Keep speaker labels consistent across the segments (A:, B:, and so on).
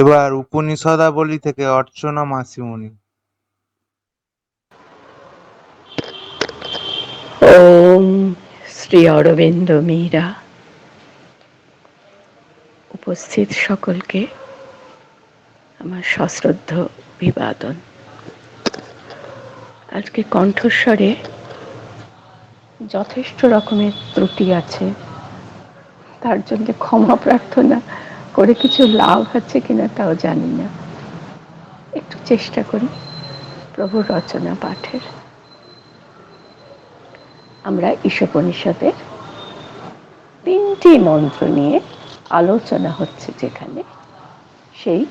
A: এবার উপনিষদাবলী থেকে অর্চনা মাসিমণি।
B: ওম শ্রী অরবিন্দ মীরা। উপস্থিত সকলকে আমার সশ্রদ্ধ অভিবাদন। আজকে কণ্ঠস্বরে যথেষ্ট রকমের ত্রুটি আছে। তার জন্য ক্ষমা প্রার্থনা করে কিছু লাভ হচ্ছে কিনা তাও জানি না। একটু চেষ্টা করি প্রভুর রচনা পাঠের। আমরা ঈশোপনিষদের তিনটি মন্ত্র নিয়ে আলোচনা হচ্ছে যেখানে সেই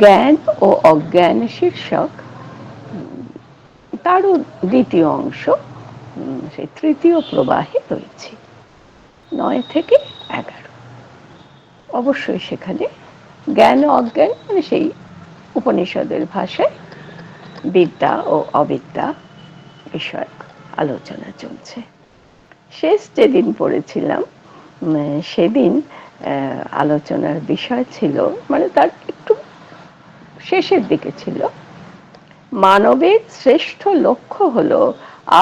B: জ্ঞান ও অজ্ঞান শীর্ষক তারও দ্বিতীয় অংশ সেই তৃতীয় প্রবাহে রয়েছে, নয় থেকে এগারো। অবশ্যই সেখানে জ্ঞান ও অজ্ঞান মানে সেই উপনিষদের ভাষায় বিদ্যা ও অবিদ্যা বিষয়ক আলোচনা চলছে। শেষ যেদিন পড়েছিলাম সেদিন আলোচনার বিষয় ছিল মানে তার একটু শেষের দিকে ছিল। মানবের শ্রেষ্ঠ লক্ষ্য হল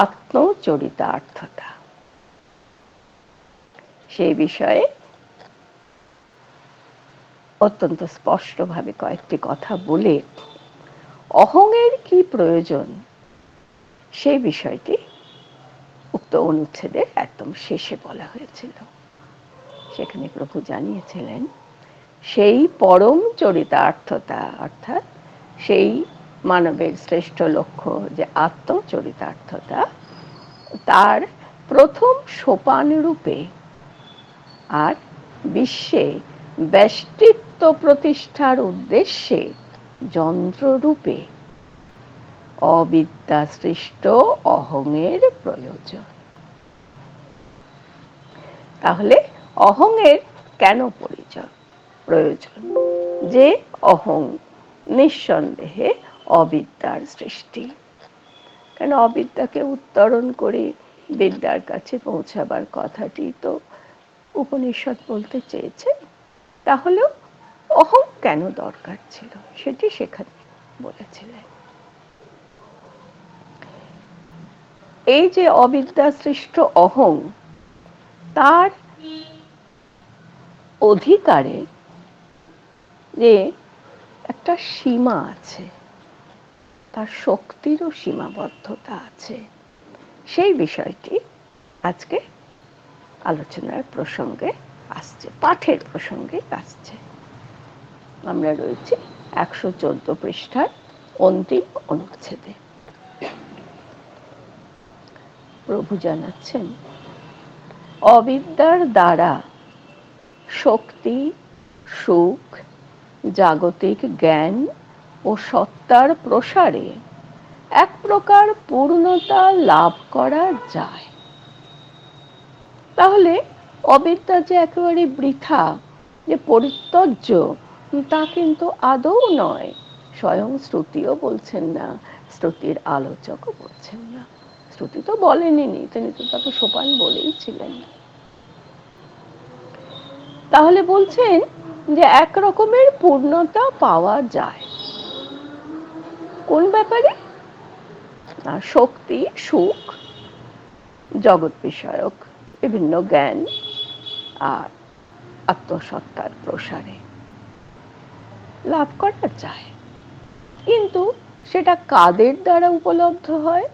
B: আত্মচরিতার্থতা। সেই বিষয়ে অত্যন্ত স্পষ্টভাবে কয়েকটি কথা বলে, অহংয়ের কি প্রয়োজন? সেই বিষয়টি উক্ত অনুচ্ছেদের একদম শেষে বলা হয়েছিল। সেখানে প্রভু জানিয়েছিলেন, সেই পরম চরিতার্থতা, অর্থাৎ সেই মানবের শ্রেষ্ঠ লক্ষ্য যে আত্মচরিতার্থতা, তার প্রথম সোপান রূপে আর বিশ্বে ব্যষ্টিত্ব প্রতিষ্ঠার উদ্দেশ্যে যন্ত্ররূপে অবিদ্যা সৃষ্ট অহংয়ের প্রয়োজন। তাহলে অহংয়ের কেন পরিচয়? প্রয়োজন। যে অহং নিঃসন্দেহে অবিদ্যার সৃষ্টি। কেন অবিদ্যাকে উত্তরণ করে বিদ্যার কাছে পৌঁছাবার কথাটি তো উপনিষদ বলতে চেয়েছে তাহলে অহং কেন দরকার ছিল? সেটি সেখানে বলেছিলেন। এই যে অবিদ্যা সৃষ্ট অহং, তার অধিকারে যে একটা সীমা আছে, তার শক্তিরও সীমাবদ্ধতা আছে, সেই বিষয়টি আজকে আলোচনার প্রসঙ্গে আসছে, পাঠের প্রসঙ্গে আসছে। আমরা রয়েছি একশো চোদ্দ পৃষ্ঠার অন্তিম অনুচ্ছেদে। প্রভু জানাচ্ছেন, অবিদ্যার দ্বারা শক্তি, সুখ, জাগতিক জ্ঞান ও সত্তার প্রসারে এক প্রকার পূর্ণতা লাভ করা যায়। তাহলে অবিদ্যা যে একেবারে বৃথা, যে পরিত্যজ্য, তা কিন্তু আদৌ নয়। স্বয়ং শ্রুতিও বলছেন না, শ্রুতির আলোচকও বলছেন না। শ্রুতি তো বলেনি তিনি তো তাকে সোপান বলেই ছিলেন। তাহলে বলছেন যে এক রকমের পূর্ণতা পাওয়া যায়। কোন ব্যাপারে? শক্তি, সুখ, জগৎ বিষয়ক, বিভিন্ন জ্ঞান আর আত্মসত্তার প্রসারে। লাভ করা যায় কিন্তু সেটা কাদের দ্বারা উপলব্ধ হয়?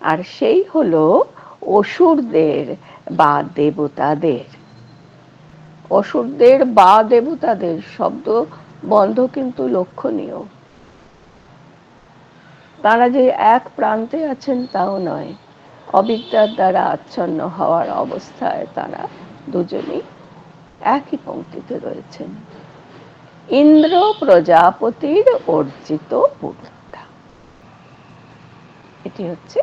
B: আর সেই হলো অসুরদের বা দেবতাদের। অসুরদের বা দেবতাদের শব্দ বন্ধ কিন্তু লক্ষণীয়। তারা যে এক প্রান্তে আছেন তাও নয়। অবিদ্যার দ্বারা আচ্ছন্ন হওয়ার অবস্থায় তারা দুজনেই একই পঙ্ক্তিতে রয়েছেন। ইন্দ্র প্রজাপতির অর্জিত পূর্ণতা এটি হচ্ছে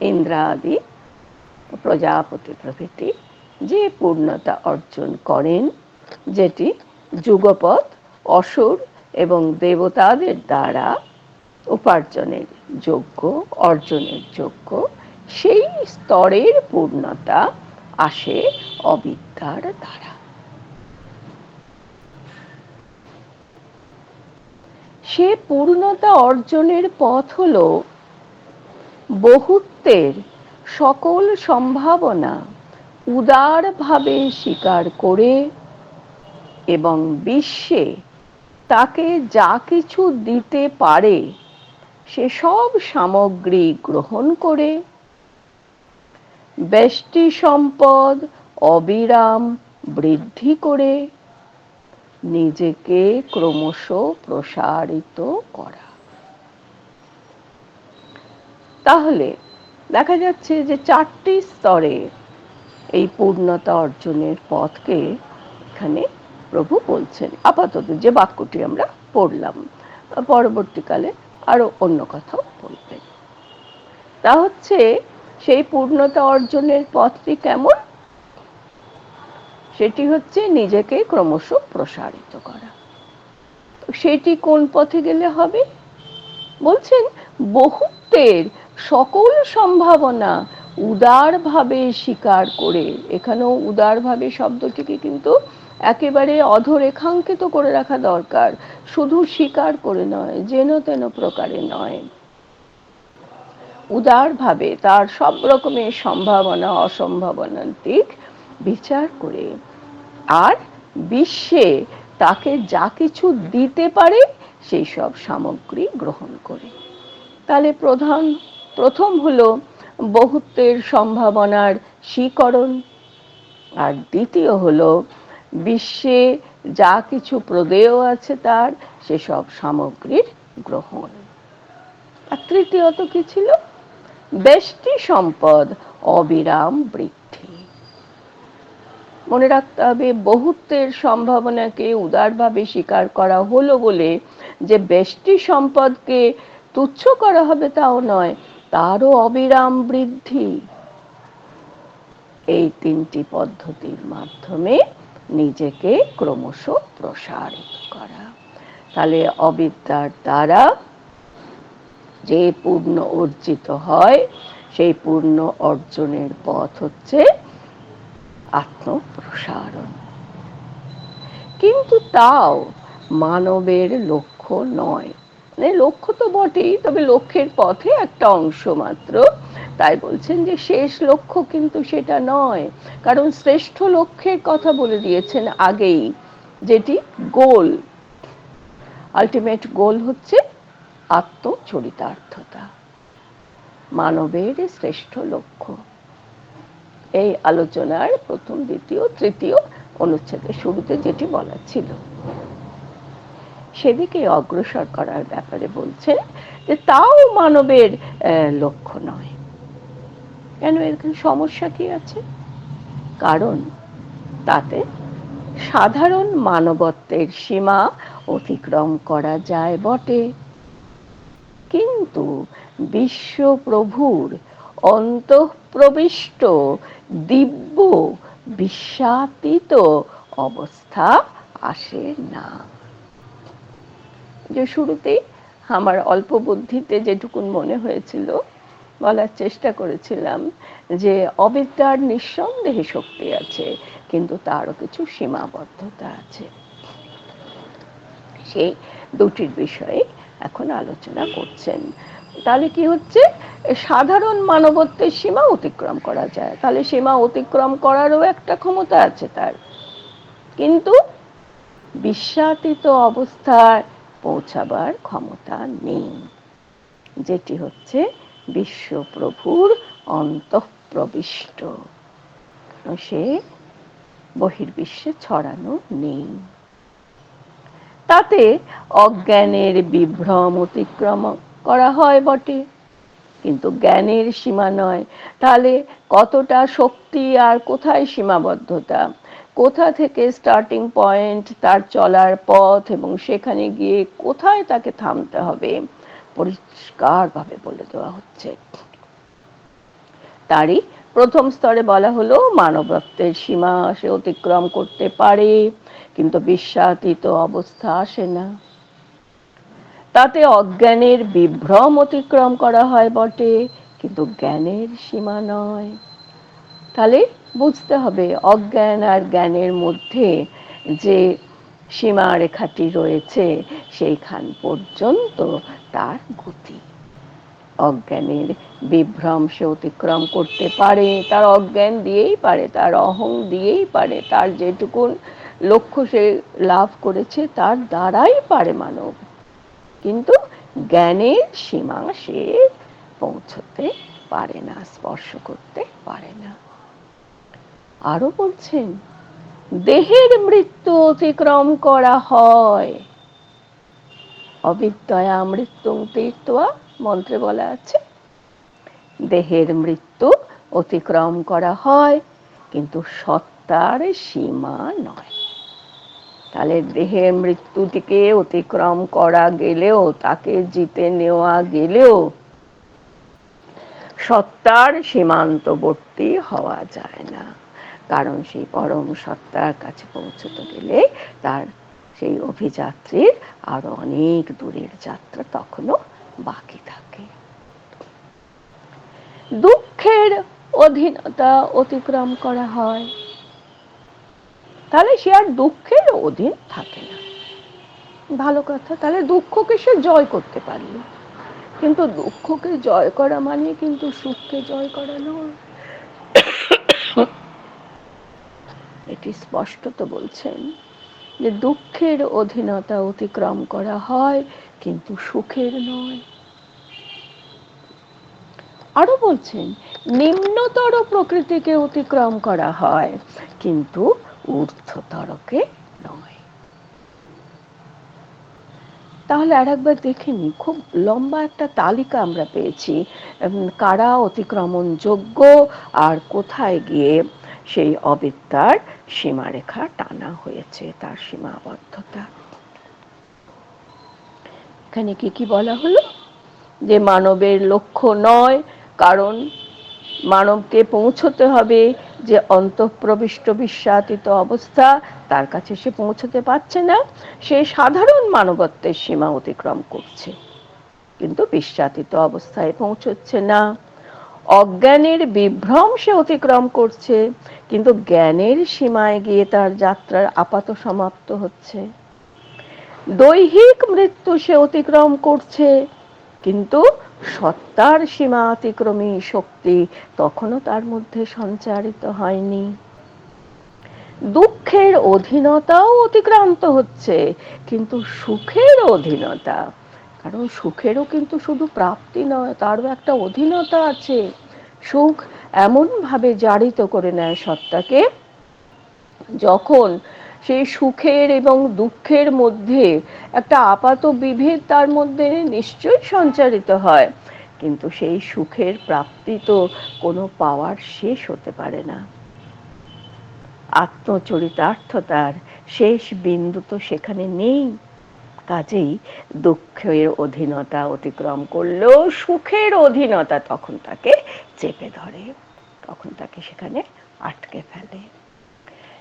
B: ইন্দ্রাদি প্রজাপতি প্রভৃতি যে পূর্ণতা অর্জন করেন, যেটি যুগপথ অসুর এবং দেবতাদের দ্বারা উপার্জনের যোগ্য, অর্জনের যোগ্য সেই স্তরের পূর্ণতা আসে অবিদ্যার দ্বারা। সে পূর্ণতা অর্জনের পথ হল বহুত্বের সকল সম্ভাবনা উদারভাবে স্বীকার করে এবং বিশ্বে তাকে যা কিছু দিতে পারে সে সব সামগ্রী গ্রহণ করে ব্যষ্টি সম্পদ অবিরাম বৃদ্ধি করে নিজেকে ক্রমশ প্রসারিত করা। তাহলে দেখা যাচ্ছে যে চারটি স্তরে এই পূর্ণতা অর্জনের পথকে এখানে প্রভু বলছেন। আপাতত যে বাক্যটি আমরা পড়লাম, পরবর্তীকালে আরও অন্য কথাও বলবেন। তা হচ্ছে সেই পূর্ণতা অর্জনের পথটি কেমন? সেটি হচ্ছে নিজেকে ক্রমশ প্রসারিত করা। সেটি কোন পথে গেলে হবে? বলছেন, বহুত্বের সকল সম্ভাবনা উদারভাবে স্বীকার করে। এখানেও উদারভাবে শব্দটিকে কিন্তু একেবারে অধরেখাঙ্কিত করে রাখা দরকার। শুধু স্বীকার করে নয়, যেন তেন প্রকারে নয়। উদারভাবে তার সব রকমের সম্ভাবনা অসম্ভাবনার দিক বিচার করে। আর বিশ্বে তাকে যা কিছু দিতে পারে, সেই সব সামগ্রী গ্রহণ করে। তাহলে প্রধান, প্রথম হলো বহুত্বের সম্ভাবনার স্বীকরণ আর দ্বিতীয় হলো বিশ্বে যা কিছু প্রদেয় আছে তার সেসব সামগ্রীর গ্রহণ। আর তৃতীয়ত কি ছিল? বেষ্টি সম্পদ, অবিরাম বৃদ্ধি। মনে রাখতে হবে, বহুত্বের সম্ভাবনাকে উদারভাবে স্বীকার করা হলো বলে যে বেষ্টি সম্পদকে তুচ্ছ করা হবে তাও নয়, তারও অবিরাম বৃদ্ধি। এই তিনটি পদ্ধতির মাধ্যমে নিজেকে ক্রমশ প্রসারিত করা। তাহলে অবিদ্যার দ্বারা যে পূর্ণ অর্জিত হয়, সেই পূর্ণ অর্জনের পথ হচ্ছে আত্মপ্রসারণ। কিন্তু তাও মানবের লক্ষ্য নয়। মানে লক্ষ্য তো বটেই, তবে লক্ষ্যের পথে একটা অংশ মাত্র। তাই বলছেন যে শেষ লক্ষ্য কিন্তু সেটা নয়। কারণ শ্রেষ্ঠ লক্ষ্যের কথা বলে দিয়েছেন আগেই, যেটি গোল। আলটিমেট গোল হচ্ছে আত্মচরিতার্থতা। মানবের শ্রেষ্ঠ লক্ষ্য। এই আলোচনার প্রথম, দ্বিতীয়, তৃতীয় অনুচ্ছেদের শুরুতে যেটি বলা ছিল, সেদিকে অগ্রসর করার ব্যাপারে বলছে যে তাও মানবের লক্ষ্য নয়। কেন এরকম সমস্যা কি আছে? কারণ তাতে সাধারণ মানবত্বের সীমা অতিক্রম করা যায় বটে। কিন্তু বিশ্বপ্রভুর অন্তঃপ্রবিষ্ট দিব্য বিশ্বাতীত অবস্থা আসে না। যে শুরুতেই আমার অল্প বুদ্ধিতে যেটুকুন মনে হয়েছিল, বলার চেষ্টা করেছিলাম যে অবিদ্যার নিঃসন্দেহে শক্তি আছে, কিন্তু তারও কিছু সীমাবদ্ধতা আছে। সেই দুটির বিষয়ে এখন আলোচনা করছেন। তাহলে কি হচ্ছে? সাধারণ মানবত্বের সীমা অতিক্রম করা যায়। তাহলে সীমা অতিক্রম করারও একটা ক্ষমতা আছে তার। কিন্তু বিশ্বাতীত অবস্থায় পৌঁছাবার ক্ষমতা নেই। যেটি হচ্ছে বিশ্বপ্রভুর অন্তঃপ্রবিষ্ট। সে বহির্বিশ্বে ছড়ানো নেই। তাতে অজ্ঞানের বিভ্রম অতিক্রম করা হয় বটে। কিন্তু জ্ঞানের সীমা নয়। তাহলে কতটা শক্তি আর কোথায় সীমাবদ্ধতা? কোথা থেকে স্টার্টিং পয়েন্ট তার চলার পথ এবং সেখানে গিয়ে কোথায় তাকে থামতে হবে? পরিষ্কারভাবে বলে দেওয়া হচ্ছে। তারই প্রথম স্তরে বলা হলো, মানবত্বের সীমা সে অতিক্রম করতে পারে। কিন্তু বিশ্বাতীত অবস্থা আসে না। তাতে অজ্ঞানের বিভ্রম অতিক্রম করা হয় বটে, কিন্তু জ্ঞানের সীমা নয়। তাহলে বুঝতে হবে, অজ্ঞান আর জ্ঞানের মধ্যে যে সীমা রেখাটি রয়েছে, সেইখান পর্যন্ত তার গতি। অজ্ঞানের বিভ্রম সে অতিক্রম করতে পারে, তার অজ্ঞান দিয়েই পারে, তার অহং দিয়েই পারে, তার যেটুকুন লক্ষ্য সে লাভ করেছে, তার দ্বারাই পারে মানব। কিন্তু জ্ঞানের সীমা সে পৌঁছতে পারে না, স্পর্শ করতে পারে না। আরও বলছেন, দেহের মৃত্যু অতিক্রম করা হয়। অবিদ্যয়া মৃত্যু তীর্থা মন্ত্রে বলা আছে, দেহের মৃত্যু অতিক্রম করা হয়, কিন্তু সত্তার সীমা নয়। তাহলে দেহের মৃত্যুটিকে অতিক্রম করা গেলেও, তাকে জিতে নেওয়া গেলেও সত্তার সীমান্তবর্তী হওয়া যায় না। কারণ সেই পরম সত্তার কাছে পৌঁছতে গেলে তার সেই অভিযাত্রীর আরও অনেক দূরের যাত্রা তখনও বাকি থাকে। দুঃখের অধীনতা অতিক্রম করা হয়। তাহলে সে আর দুঃখের অধীন থাকে না। ভালো কথা, তাহলে দুঃখকে সে জয় করতে পারল। কিন্তু দুঃখকে জয় করা মানে কিন্তু সুখকে জয় করা নয়। এটি স্পষ্টত বলছেন যে দুঃখের অধীনতা অতিক্রম করা হয় কিন্তু সুখের নয়। আরও বলছেন, নিম্নতর প্রকৃতিকে অতিক্রম করা হয় কিন্তু ঊর্ধ্বতরকে নয়। তাহলে আর একবার দেখে নি খুব লম্বা একটা তালিকা আমরা পেয়েছি কারা অতিক্রমণ যোগ্য আর কোথায় গিয়ে সেই অবিদ্যার সীমারেখা টানা হয়েছে, তার সীমাবদ্ধতা। এখানে কি কি বলা হলো? যে মানবের লক্ষ্য নয়, কারণ মানবকে পৌঁছতে হবে যে অন্তঃপ্রবিষ্ট বিশ্বাতীত অবস্থা তার কাছে সে পৌঁছতে পারছে না, সে সাধারণ মানবত্বের সীমা অতিক্রম করছে। কিন্তু বিশ্বাতীত অবস্থায় পৌঁছচ্ছে না। অজ্ঞানের বিভ্রম সে অতিক্রম করছে, কিন্তু জ্ঞানের সীমায় গিয়ে তার যাত্রার আপাত সমাপ্ত হচ্ছে। দৈহিক মৃত্যু সে অতিক্রম করছে, কিন্তু সত্তার সীমা অতিক্রমী শক্তি তখনও তার মধ্যে সঞ্চারিত হয়নি। দুঃখের অধীনতাও অতিক্রান্ত হচ্ছে, কিন্তু সুখের অধীনতা, কারণ সুখেরও কিন্তু শুধু প্রাপ্তি নয়, তারও একটা অধীনতা আছে। সুখ এমন ভাবে জারিত করে নেয় সত্তাকে, যখন সেই সুখের এবং দুঃখের মধ্যে একটা আপাত বিভেদ তার মধ্যে নিশ্চয়ই সঞ্চারিত হয়। কিন্তু সেই সুখের প্রাপ্তি তো কোনো পাওয়ার শেষ হতে পারে না। আত্মচরিতার্থতার শেষ বিন্দু তো সেখানে নেই। কাজেই দুঃখের অধীনতা অতিক্রম করলেও সুখের অধীনতা তখন তাকে চেপে ধরে, তখন তাকে সেখানে আটকে ফেলে।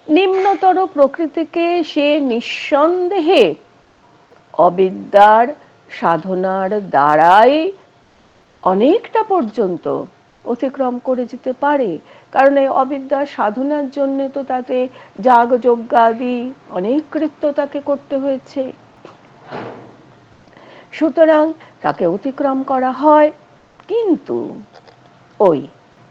B: নিম্নতর প্রকৃতিকে সে নিঃসন্দেহে অবিদ্যার সাধনার দ্বারাই অনেকটা পর্যন্ত অতিক্রম করে যেতে পারে। কারণ এই অবিদ্যার সাধনার জন্য তো তাতে যাগ যজ্ঞাদি অনেক কৃত্য তাকে করতে হয়েছে। সুতরাং তাকে অতিক্রম করা হয়। কিন্তু ওই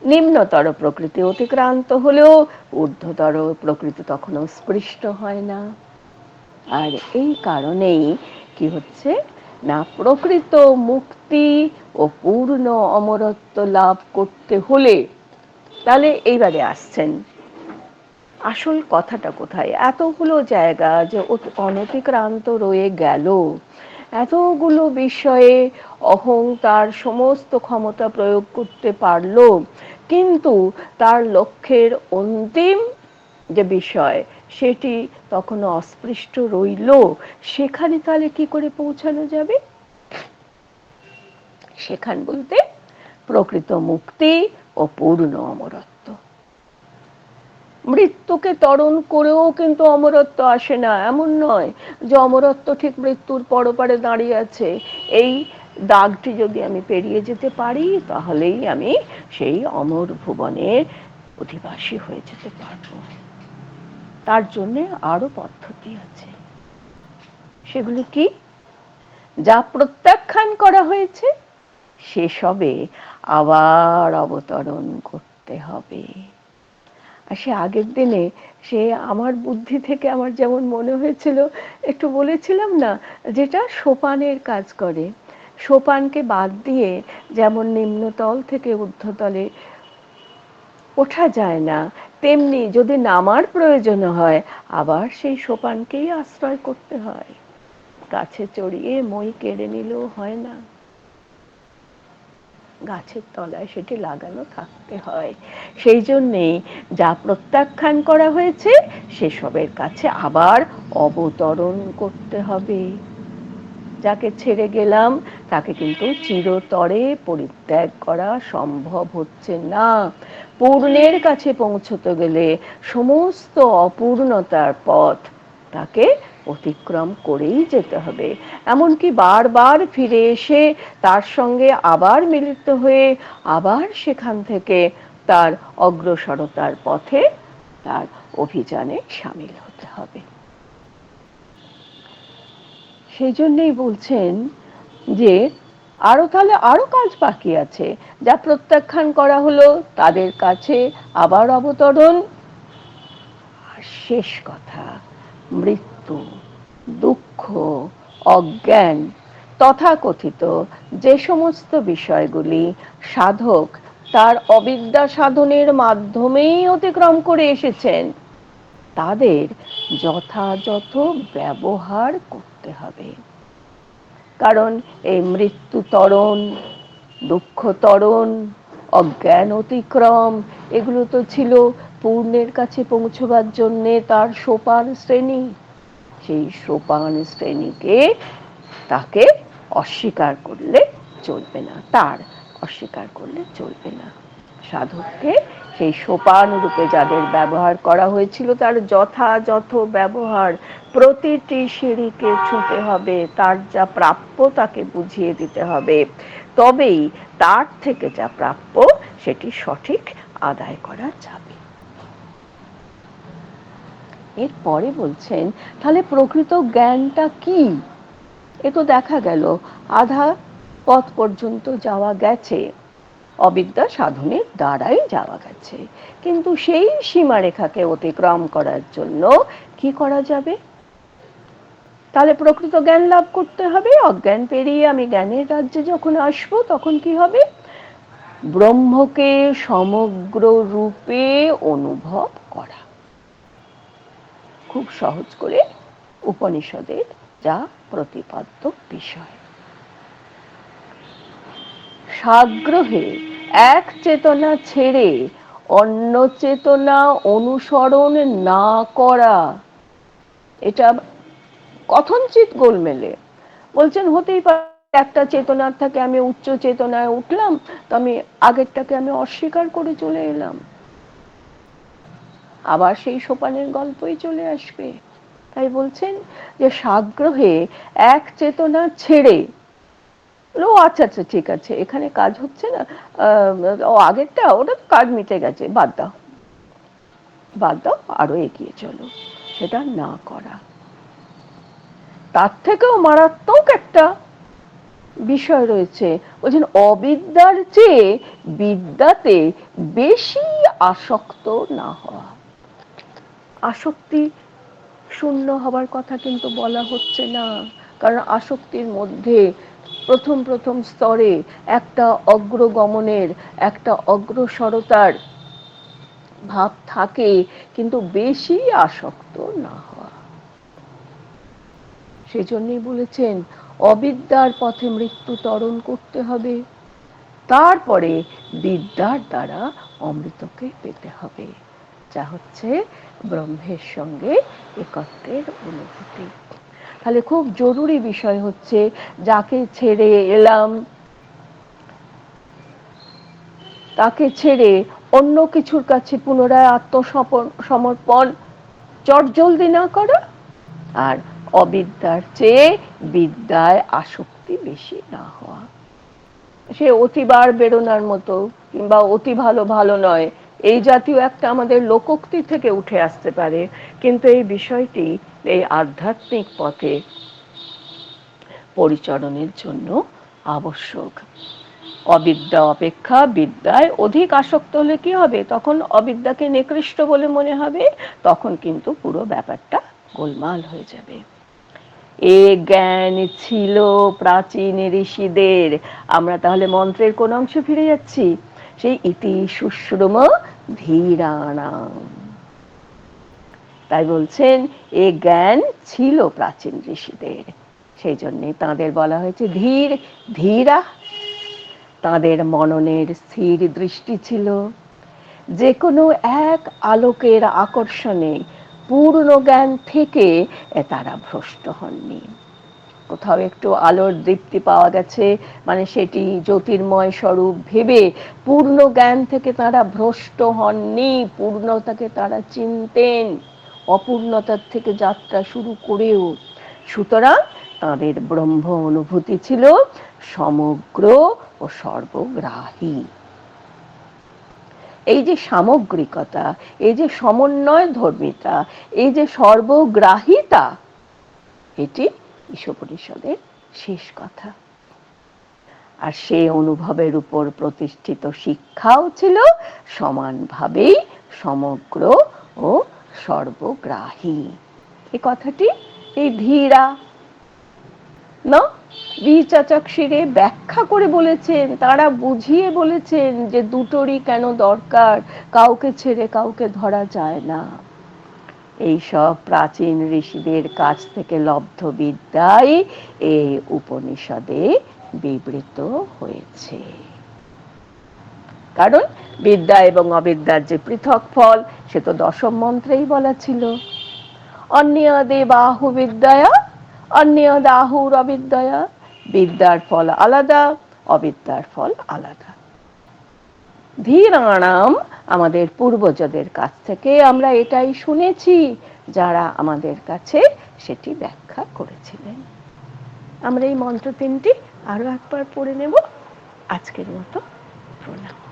B: নিম্নতর প্রকৃতি অতিক্রান্ত হলেও ঊর্ধ্বতর প্রকৃতি তখনও স্পৃষ্ট হয় না। আর এই কারণেই কি হচ্ছে? না প্রকৃত মুক্তি ও পূর্ণ অমরত্ব লাভ করতে হলে তাহলে এইবারে আসছেন। আসল কথাটা কোথায়? এতগুলো জায়গা যে অনতিক্রান্ত রয়ে গেল। এতগুলো বিষয়ে অহং তার সমস্ত ক্ষমতা প্রয়োগ করতে পারল। কিন্তু তার লক্ষ্যের অন্তিম যে বিষয়, সেটি তখনও অস্পৃষ্ট রইল। সেখানে তাহলে কি করে পৌঁছানো যাবে? সেখান বলতে প্রকৃত মুক্তি ও পূর্ণ অমরত্ব। মৃত্যুকে তরণ করেও কিন্তু অমরত্ব আসে না, এমন নয় যে অমরত্ব ঠিক মৃত্যুর পরপারে দাঁড়িয়ে আছে। এই দাগটি যদি আমি পেরিয়ে যেতে পারি, তাহলেই আমি সেই অমর ভুবনের অধিবাসী হয়ে যেতে পারব। তার জন্য আরও পদ্ধতি আছে। সেগুলি কি? যা প্রত্যাখ্যান করা হয়েছে, সেসবে আবার অবতরণ করতে হবে। আর সে আগের দিনে সে আমার বুদ্ধি থেকে আমার যেমন মনে হয়েছিল, একটু বলেছিলাম না, যেটা সোপানের কাজ করে। সোপানকে বাদ দিয়ে যেমন নিম্নতল থেকে ঊর্ধ্বতলে ওঠা যায় না, তেমনি যদি নামার প্রয়োজন হয়, আবার সেই সোপানকেই আশ্রয় করতে হয়। গাছে চড়িয়ে মই কেড়ে নিলেও হয় না। গাছের তলায় সেটি লাগানো থাকতে হয়। সেই জন্যেই যা প্রত্যাখ্যান করা হয়েছে, সেসবের কাছে আবার অবতরণ করতে হবে। যাকে ছেড়ে গেলাম তাকে কিন্তু চিরতরে পরিত্যাগ করা সম্ভব হচ্ছে না। পূর্ণের কাছে পৌঁছতে গেলে সমস্ত অপূর্ণতার পথ তাকে অতিক্রম করেই যেতে হবে। এমনকি বারবার ফিরে এসে তার সঙ্গে আবার মিলিত হয়ে আবার সেখান থেকে তার অগ্রসরতার পথে তার অভিযানে সামিল হতে হবে। সেই জন্যই বলছেন যে আরও তাহলে আরও কাজ বাকি আছে, যা প্রত্যাখ্যান করা হলো তাদের কাছে আবার অবতরণ। শেষ কথা, মৃত্যু, দুঃখ, অজ্ঞান, তথাকথিত যে সমস্ত বিষয়গুলি সাধক তার অবিদ্যা সাধনের মাধ্যমেই অতিক্রম করে এসেছেন, তাদের যথাযথ ব্যবহার করতে হবে। কারণ এই মৃত্যু তরণ দুঃখ তরণ অজ্ঞান অতিক্রম, এগুলো তো ছিল পূর্ণের কাছে পৌঁছবার জন্যে তার সোপান শ্রেণি। সেই সোপান শ্রেণীকে তাকে অস্বীকার করলে চলবে না, তার অস্বীকার করলে চলবে না। সাধককে সেই সোপান রূপে যাদের ব্যবহার করা হয়েছিল, তার যথাযথ ব্যবহার প্রতিটি সিঁড়িকে ছুঁতে হবে, তার যা প্রাপ্য তাকে বুঝিয়ে দিতে হবে। তবেই তার থেকে যা প্রাপ্য সেটি সঠিক আদায় করা যাবে। এরপরে বলছেন, তাহলে প্রকৃত জ্ঞানটা কি? এ তো দেখা গেল, আধা পথ পর্যন্ত যাওয়া গেছে। অবিদ্যা সাধনের দ্বারাই যাওয়া গেছে। কিন্তু সেই সীমারেখাকে অতিক্রম করার জন্য কি করা যাবে? তাহলে প্রকৃত জ্ঞান লাভ করতে হবে। অজ্ঞান পেরিয়ে আমি জ্ঞানের রাজ্যে যখন আসব, তখন কি হবে? ব্রহ্মকে সমগ্র রূপে অনুভব করা। খুব সহজ করে উপনিষদের যা প্রতিপাদ্য বিষয়। সাগ্রহে এক চেতনা ছেড়ে অন্য চেতনা অনুসরণ না করা। এটা কথনচিত গোলমেলে। বলছেন, হতেই পারে একটা চেতনার থেকে, আমি উচ্চ চেতনায় উঠলাম, তো আমি আগেরটাকে আমি অস্বীকার করে চলে এলাম। আবার সেই সোপানের গল্পই চলে আসবে। তাই বলছেন যে, সাগ্রহে এক চেতনা ছেড়ে ও আচ্ছা আচ্ছা ঠিক আছে। এখানে কাজ হচ্ছে না? ও, আগেরটা, ওটা কাজ মিটে গেছে। বাদ দাও। বাদ দাও, আরও এগিয়ে চলো। সেটা না করা। তার থেকেও মারাত্মক একটা বিষয় রয়েছে। বলছেন অবিদ্যার চেয়ে বিদ্যাতে বেশি আসক্ত না হওয়া। আসক্তি শূন্য হবার কথা কিন্তু বলা হচ্ছে না। কারণ আসক্তির মধ্যে প্রথম প্রথম স্তরে একটা অগ্রগমনের, একটা অগ্রসরতার ভাব থাকে, কিন্তু বেশি আসক্ত না হওয়া। সেজন্যই বলেছেন, অবিদ্যার পথে মৃত্যু তরণ করতে হবে। তারপরে বিদ্যার দ্বারা অমৃতকে পেতে হবে। যা হচ্ছে ব্রহ্মের সঙ্গে একত্রের অনুভূতি। তাহলে খুব জরুরি বিষয় হচ্ছে যাকে ছেড়ে এলাম, তাকে ছেড়ে অন্য কিছুর কাছে পুনরায় আত্মসমর্পণ, চটজলদি না করা আর অবিদ্যার চেয়ে বিদ্যায় আসক্তি বেশি না হওয়া। সে অতিবার বেরোনার মতো কিংবা অতি ভালো ভালো নয়। এই জাতীয় একটা আমাদের লোকোক্তি থেকে উঠে আসতে পারে, কিন্তু এই বিষয়টি এই আধ্যাত্মিক পথে পরিচালনের জন্য আবশ্যক। অবিদ্যা অপেক্ষা বিদ্যায় অধিক আসক্ত হলে কি হবে? তখন অবিদ্যাকে নিকৃষ্ট বলে মনে হবে, তখন কিন্তু পুরো ব্যাপারটা গোলমাল হয়ে যাবে। এ জ্ঞান ছিল প্রাচীন ঋষিদের। আমরা তাহলে মন্ত্রের কোন অংশে ফিরে যাচ্ছি? সেই ইতি শুশ্রুম ধীরাণাম তাই বলছেন, এ জ্ঞান ছিল প্রাচীন ঋষিদের। সেই জন্যে তাঁদের বলা হয়েছে, ধীর, ধীরা। তাদের মননের স্থির দৃষ্টি ছিল। যে কোনো এক আলোকের আকর্ষণে পূর্ণ জ্ঞান থেকে তারা ভ্রষ্ট হননি। কোথাও একটু আলোর দীপ্তি পাওয়া গেছে মানে সেটি জ্যোতির্ময় স্বরূপ ভেবে পূর্ণ জ্ঞান থেকে তারা ভ্রষ্ট হননি, পূর্ণতাকে তারা চিনতেন, অপূর্ণতার থেকে যাত্রা শুরু করেও। সুতরাং তাদের ব্রহ্ম অনুভূতি ছিল সমগ্র ও সর্বগ্রাহী। এই যে সামগ্রিকতা, এই যে সমন্বয় ধর্মিতা এই যে সর্বগ্রাহিতা, এটি ঈশোপনিষদের শেষ কথা। আর সে অনুভবের উপর প্রতিষ্ঠিত শিক্ষাও ছিল সমানভাবেই সমগ্র ও সর্বগ্রাহী। এই কথাটি এই ধীরা না ঋচাচক্ষিরে ব্যাখ্যা করে বলেছেন, তারা বুঝিয়ে বলেছেন যে দুটোরই কেন দরকার, কাউকে ছেড়ে কাউকে ধরা যায় না। এই সব প্রাচীন ঋষিদের কাছ থেকে লব্ধ বিদ্যাই এই উপনিষদে বিবৃত হয়েছে। কারণ বিদ্যা এবং অবিদ্যার যে পৃথক ফল, সে তো দশম মন্ত্রেই বলা ছিল। অন্য দেবাহু বিদ্যায়া অন্য দাহুর অবিদ্যয়া, বিদ্যার ফল আলাদা, অবিদ্যার ফল আলাদা। ধীরাণাম আমাদের পূর্বজদের কাছ থেকে। আমরা এটাই শুনেছি, যারা আমাদের কাছে সেটি ব্যাখ্যা করেছিলেন। আমরা এই মন্ত্র তিনটি আরও একবার পড়ে নেব। আজকের মতো প্রণাম।